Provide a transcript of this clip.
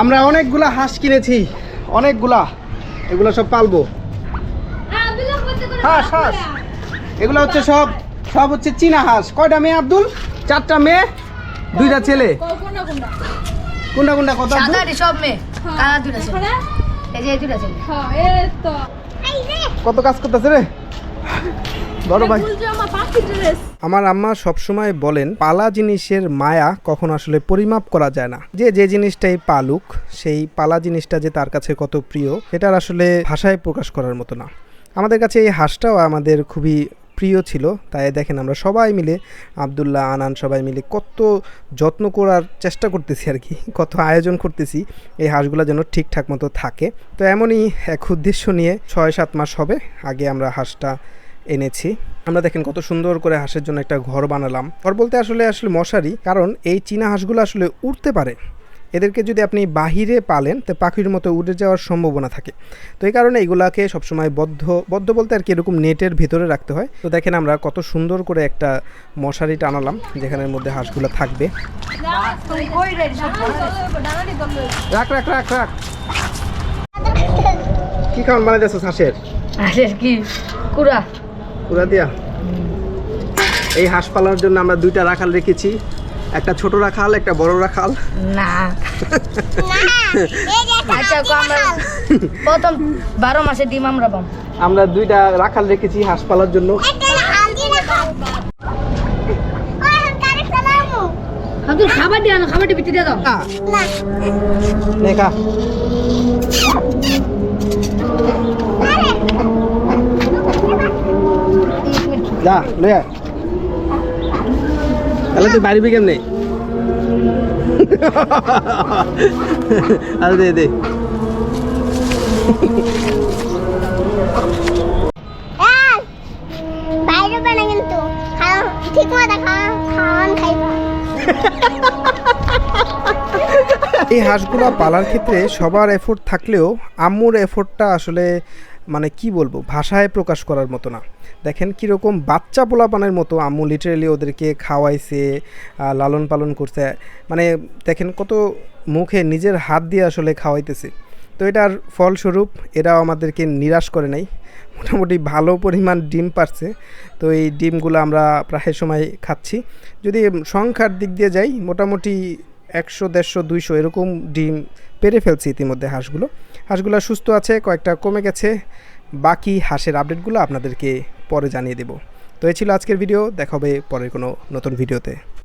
আমরা অনেকগুলা হাঁস কিনেছি অনেকগুলা। এগুলো সব পালবো। হাঁস হাঁস। এগুলো হচ্ছে সব সব হচ্ছে চীনা হাঁস। কয়টা মেয়ে আব্দুল? চারটা মেয়ে দুইটা ছেলে। কোনটা কোনটা কত সব মেয়ে। কালা দুটা ছেলে। এই যে এই ছেলে। কত কাজ করতেছে রে? বড় ভাই। আমার আম্মা সবসময় বলেন পালা জিনিসের মায়া কখন আসলে পরিমাপ করা যায় না। যে যে জিনিসটাই পালুক সেই পালা জিনিসটা যে তার কাছে কত প্রিয় সেটার আসলে ভাষায় প্রকাশ করার মতো না। আমাদের কাছে এই হাঁসটাও আমাদের খুবই প্রিয় ছিল। তাই দেখেন আমরা সবাই মিলে আবদুল্লাহ আনান সবাই মিলে কত যত্ন করার চেষ্টা করতেছি আর কি কত আয়োজন করতেছি এই হাঁসগুলো যেন ঠিকঠাক মতো থাকে। তো এমনই এক উদ্দেশ্য নিয়ে ছয় সাত মাস হবে আগে আমরা হাঁসটা এনেছি। আমরা দেখেন কত সুন্দর করে হাঁসের জন্য একটা ঘর বানালাম। ঘর বলতে আসলে আসলে মশারি, কারণ এই চীনা হাঁসগুলো আসলে উড়তে পারে। এদেরকে যদি আপনি বাহিরে পালেন, তো পাখির মতো উড়ে যাওয়ার সম্ভাবনা থাকে। তো এই কারণে এগুলাকে সবসময় বদ্ধ বদ্ধ বলতে আর কি এরকম নেটের ভেতরে রাখতে হয়। তো দেখেন আমরা কত সুন্দর করে একটা মশারি টানালাম, যেখানের মধ্যে হাঁসগুলো থাকবে। রাখ রাখ রাখ রাখ। কি খাওয়ান বানাইতেছ হাঁসের? আরে কি? কুড়া। পুরা দিয়া। এই হাঁস পালার জন্য আমরা দুইটা রাখাল রেখেছি। একটা ছোট রাখাল একটা বড় রাখাল। না। আচ্ছা আমরা প্রথম বারো মাসে ডিম আমরা পাম আমরা দুইটা রাখাল রেখেছি হাঁস পালার জন্য। খাবার দিয়ে খাবারটি ভিতরে দিয়ে দাও। যা লয়া তাহলে তুই বাড়ি কেমনে? আরে দে দে। ঠিক মতো খাওয়ান খাইবা এই হাঁসগুলো পালার ক্ষেত্রে সবার এফোর্ট থাকলেও আম্মুর এফোর্টটা আসলে মানে কি বলব, ভাষায় প্রকাশ করার মতো না। দেখেন কীরকম বাচ্চা পোলাপানের মতো আম্মু লিটারেলি ওদেরকে খাওয়াইছে লালন পালন করছে। মানে দেখেন কত মুখে নিজের হাত দিয়ে আসলে খাওয়াইতেছে। তো এটার ফলস্বরূপ এরাও আমাদেরকে নিরাশ করে নাই। মোটামুটি ভালো পরিমাণ ডিম পারছে। তো এই ডিমগুলো আমরা প্রায় সময় খাচ্ছি। যদি সংখ্যার দিক দিয়ে যাই, মোটামুটি একশো, দেড়শো, দুইশো এরকম ডিম পেরে ফেলছি ইতিমধ্যে হাঁসগুলো। হাঁসগুলো সুস্থ আছে, কয়েকটা কমে গেছে। বাকি হাঁসের আপডেটগুলো আপনাদেরকে পরে জানিয়ে দেব। তো এই ছিল আজকের ভিডিও, দেখা হবে পরের কোনো নতুন ভিডিওতে।